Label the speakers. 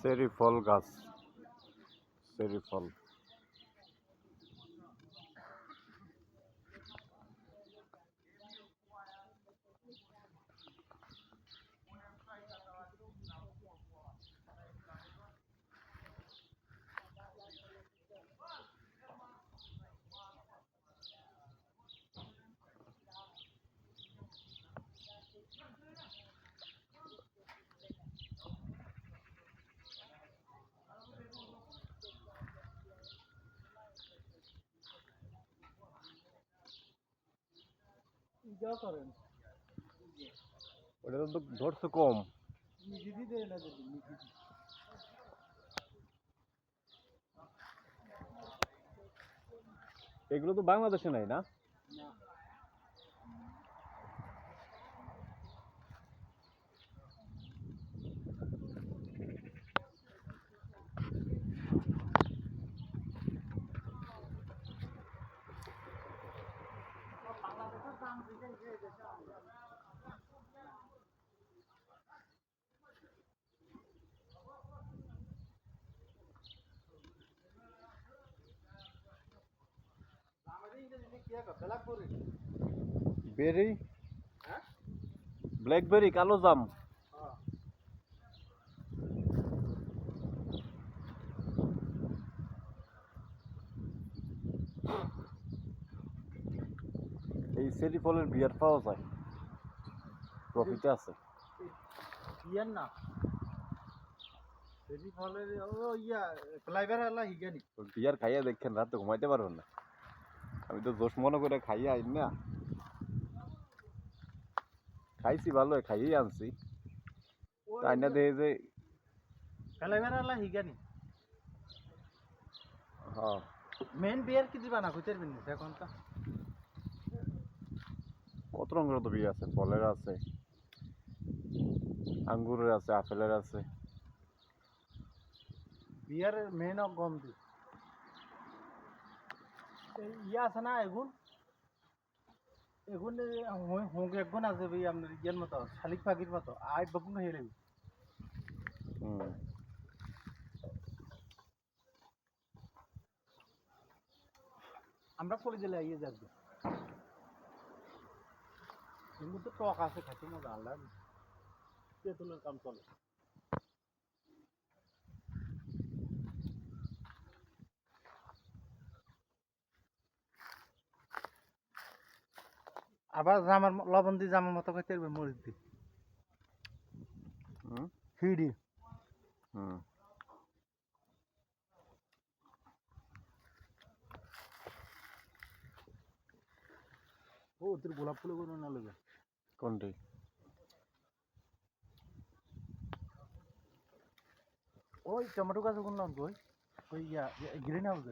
Speaker 1: Cherry ফল গাছ cherry ফল
Speaker 2: যা করেন।
Speaker 1: ওটা তো ধরছে কম।
Speaker 2: নিষিদ্ধি দেয় না যদি
Speaker 1: এগুলো তো বাংলাদেশে নাই না
Speaker 2: না
Speaker 1: বেরি? ব্ল্যাকবেরি কালো জাম। এই চেরি ফলের বিয়ার পাওয়া যায়। প্রফিট আছে।
Speaker 2: ইয়ার না। যদি ফলের ও ইয়া ফ্লাইভার হিগানি
Speaker 1: বিয়ার খাইয়া দেখেন রাতে ঘুমাইতে পারবেন না। আমি তো দোষ মনে করে খাইয়া আইন না। খাইছি ভালো খাইয়েই আনছি। তাই না দেখে যে
Speaker 2: হিগানি।
Speaker 1: হ্যাঁ।
Speaker 2: মেন বিয়ার কি দিবা না কইতে পারবেন এখন তো।
Speaker 1: কত রঙের তো বিয়ে আছে? ফলের আছে। আঙ্গুরের আছে আপেলের আছে।
Speaker 2: বিয়ার মেন গম দি। এই ইয়া আছে না এগুন। এগুন হোক এগুন আছে ভাই আপনার ইয়ের মতো শালিক পাখির মতো। আই বাবুন হেলে
Speaker 1: হুম।
Speaker 2: আমরা পড়ে দিলে ইয়ে যাবে। কিন্তু তো টক আছে খাইতে মজা আল্লাহ তেঁতুলের কাম চলে। আবার জামার লবণ দিয়ে জামার মতো খাইতে পারবে মরিচ দিয়ে। হিডি
Speaker 1: হুম।
Speaker 2: ও তোর গোলাপ ফুল কোনো না লগে।
Speaker 1: কোনটি?
Speaker 2: ওই টমেটো গাছ কোন নাম ওই ওই ইয়া গ্রিন হাউস